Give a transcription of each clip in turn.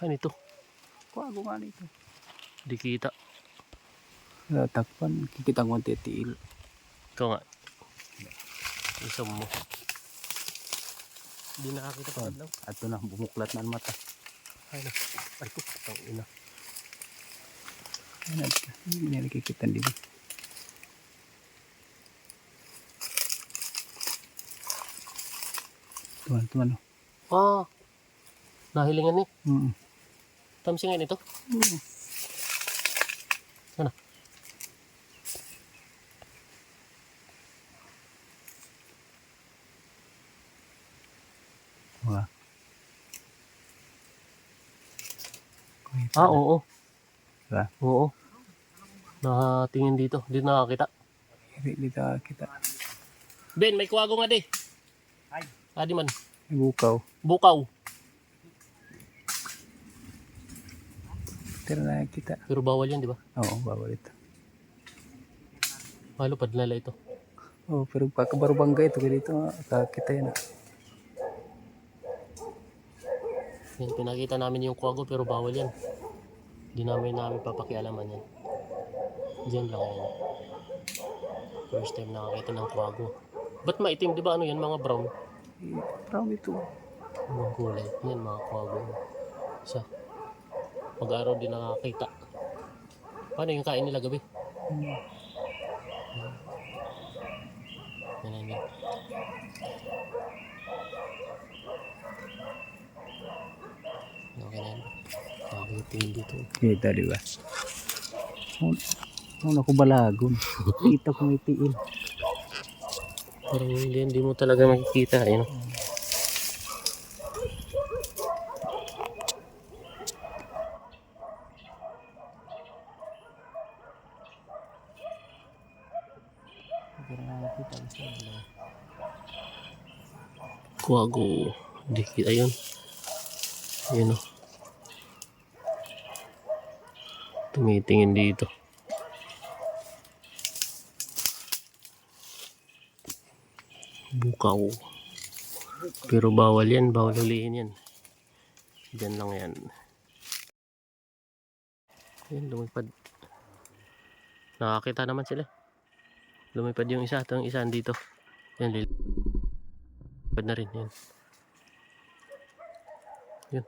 Ano ito? Kwago nga nito. Di kita. Takpan, kikita ko ang titiil. Ikaw nga. Isang mo. Hindi nakakita pa kadlaw. Ato na, bumuklat na ang mata. Ay na. Ay ko. Ang ina. Ano, hindi na nakikita dito. Tuwan, tuwan. Ah. Nahilingan ni. Mm. Tamsingan ito. Mm. Ano? Wah. Ah, oo. Diba? Oo. Nakatingin dito. Di nakakita. Hindi dito kita. Ben, may kuwago nga di. Ay. Adi man. Bukaw. Bukaw. Tira na kita. Pero bawal yan, di ba? Oo, bawal ito. Malo padlala ito. Oh, pero pagkabarubangga ito, dito kakita yan. ah. Yan, pinakita namin yung kuwago pero bawal yan. Hindi namin namin papakialaman yan. Diyan lang yan. First time nakakita ng kuwago. Ba't maitim, di ba ano yan, mga brown? Eh, Brown ito. Ang kulay. Yan, mga kuwago. Isa. Pag-araw din nakakita. Paano yung kain nila gabi? Hmm. Yan, yan, yan. Okay na yan. Nakakitingin dito. Kita, di ba? Oh, oh naku balagon. Kita ko may tiil. Parang hindi, hindi mo talaga makikita. Ayun. Pero nakakita ko siya. Kuwago. Dikit. Ayun. Ayun o. Tumitingin dito. Bukaw. Pero bawal yan. Bawal hulihin yan. Diyan lang yan. Ayun, lumipad. Nakakita naman sila. Lumipad yung isa. Ito isa dito. Yan, lil- Lumipad na rin. Yan. Yun.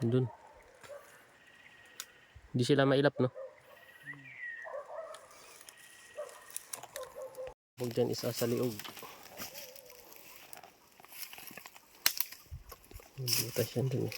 Doon. Hindi sila mailap, no? Huwag dyan isa sa liog. Butas yan dun eh.